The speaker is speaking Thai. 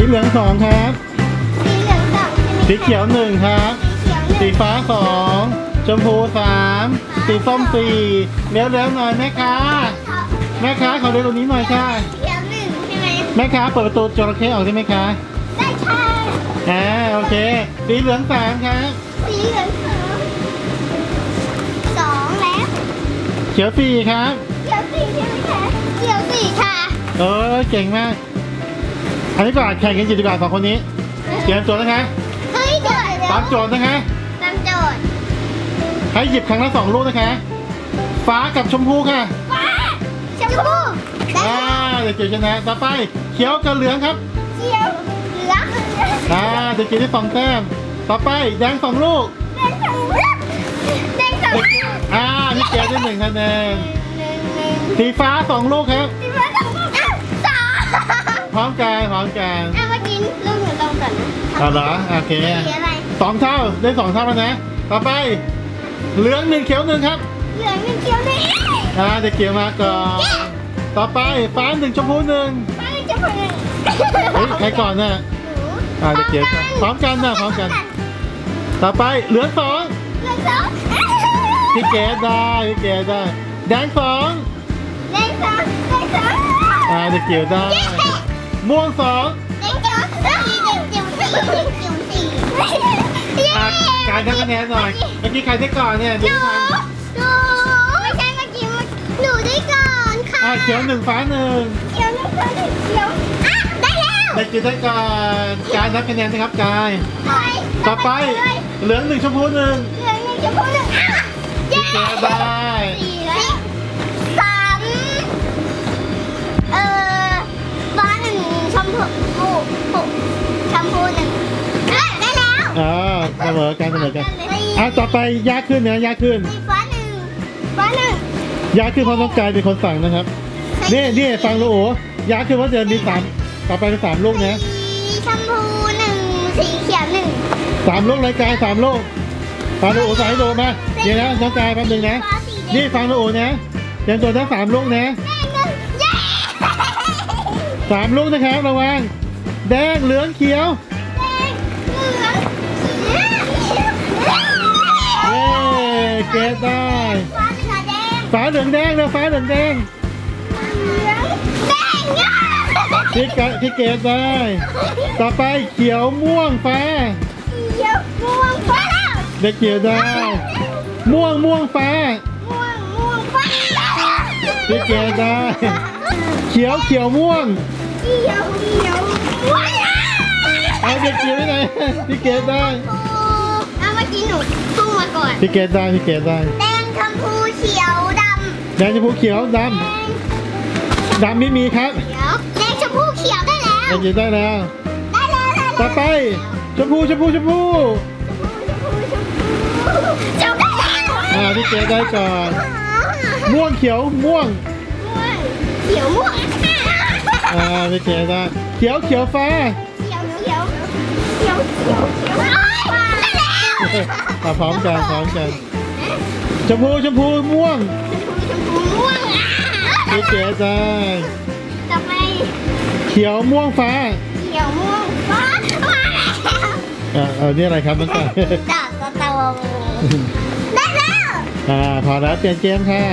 สีเหลืองสองครับสีเหลืองสองใช่ไหมสีเขียวหนึ่งครับสีเขียวหนึ่งสีฟ้าสองชมพูสามสีส้มสี่เร็วๆหน่อยแม่ค้าแม่ค้าขอเร็วกว่านี้หน่อยค่ะเขียวหนึ่งใช่ไหมแม่ค้าเปิดประตูจระเข้ออกได้ไหมคะได้ค่ะอ่าโอเค สีเหลืองสามครับ สีเหลืองสองสองแล้วเขียวสี่ครับเขียวสี่ใช่ไหมคะเขียวสี่ค่ะ เออเก่งมาก อันนี้ก่อนแข่งกันจิดีกว่าสองคนนี้ เตรียมตัวนะคะเฮ้ยเดี๋ยวเดี๋ยวตามโจทย์นะคะตามโจทย์ให้หยิบครั้งละสองลูกนะคะ ฟ้ากับชมพูค่ะ ฟ้า ชมพูแดอ่างเด็กเกียวชนะต่อไปเขียวกับเหลืองครับ เขียว เหลืองอ่าเด็กเกียวได้สองแต้ม ต่อไปแดงสองลูก แดงสองแดงสองเด็กอ่าพี่เกียวได้หนึ่งคะแนนหนึ่งหนึ่งสีฟ้าสองลูกครับ ร้อมกันพร้อมกันอะเมื่อกี้ลูกหนูตรงก่อนนะเอาเหรอโอเคสีอะไรสองเท่าได้สองเท่าแล้วนะ ต่อไป เหลืองหนึ่งเขียวหนึ่งครับ เหลืองหนึ่งเขียวหนึ่งอ่าเด็กเกียวมาก่อนต่อไปฟ้าหนึ่งชมพูหนึ่งฟ้าหนึ่งชมพูหนึ่งเฮ้ยใครก่อนน่ะหนูอ่าเด็กเกียวก่อนพร้อมกันนะพร้อมกัน ต่อไปเหลืองสองเหลืองสองพี่เกดได้พี่เกดได้แดงสองแดงสองแดงสองอ่าเด็กเกียวได้ ม่วงสองเขียวสี่เขียวสี่เขียวสี่เย้อ่าการทำคะแนนหน่อยเมื่อกี้ใครได้ก่อนเนี่ยหดูนูทันหนูไม่ใช่เมื่อกี้หนูได้ก่อนค่ะเขียวหนึ่งฟ้าหนึ่งเขียวหนึ่งเขียวหนึ่งเขียวอะได้แล้วเด็กเกียวได้ก่อนการนับคะแนนนะครับกาย ต่อไปเหลืองหนึ่งชมพูหนึ่งเหลืองหนึ่งชมพูหนึ่งอะเย้ ได้ สมอกันเสมอกันสี่อะต่อไปยากขึ้นนะยากขึ้นสีฟ้าหนึ่งฟ้าหนึ่งยากขึ้นเพราะน้องกายเป็นคนสั่งนะครับนี่นี่ฟังลูกโอ้ยากขึ้นเพราะเดี๋ยวมีสามต่อไปเป็นสามลูกนะสีชมพูหนึ่งสีเขียวหนึ่งสามลูกรายการสามลูกฟังลูกโอ้ใส่ให้โดมาเดี๋ยวนะน้องกายแป๊บนึงนะฟ้าสีแดงนี่ฟังลูกโอ้นะเตรียมตัวทั้งสามลูกนะแดงหนึ่งเย้สามลูกนะครับระวังแดงเหลืองเขียว เกตได้ฟ้าเหลืองแดงฟ้าเหลืองแดงเลยฟ้าเหลืองแดงเหลืองแดงเย้พี่กะพี่เกตได้ ต่อไปเขียวม่วงฟ้าเขียวม่วงฟ้าแล้วเด็กเขียวได้ ม่วงม่วงฟ้าม่วงม่วงฟ้าพี่เกตได้ เขียวเขียวม่วงเขียวเขียวม่วงเอาเด็กเขียวไปไหนพี่เกตได้เอาเมื่อ กี้หนูพุ่งมาก่อนพี่เกตได้พี่เกตได้แดงชมพูเขียวดแดงชมพูเขียวดำแดงำดำไม่มีครับเขียวแดงชมพูเขียวได้แล้วเด็กเขียวได้แล้วได้แล้วได้แล้วต่อไปชมพูชมพูชมพูชมพูได้แล้วอ่าพี่เกตได้ก่อนม่วงเขียวม่วงเขียวม่วงอ่าพี่เกตได้เขียวเขียวฟ้าเขียวเขียวเขียวเขียวเขียวได้ แล้วอ่าพร้อมกันพร้อมกันชมพูชมพูม่วงชมพูม่วงพี่เกตได้ต่อไปเขียวม่วงฟ้า เขียวม่วงฟ้ามาแล้วอ่าเอานี่อะไรครับน้องกายดอกสตรอเบอรี่ได้แล้วอ่าพอแล้วเปลี่ยนเกมค่ะ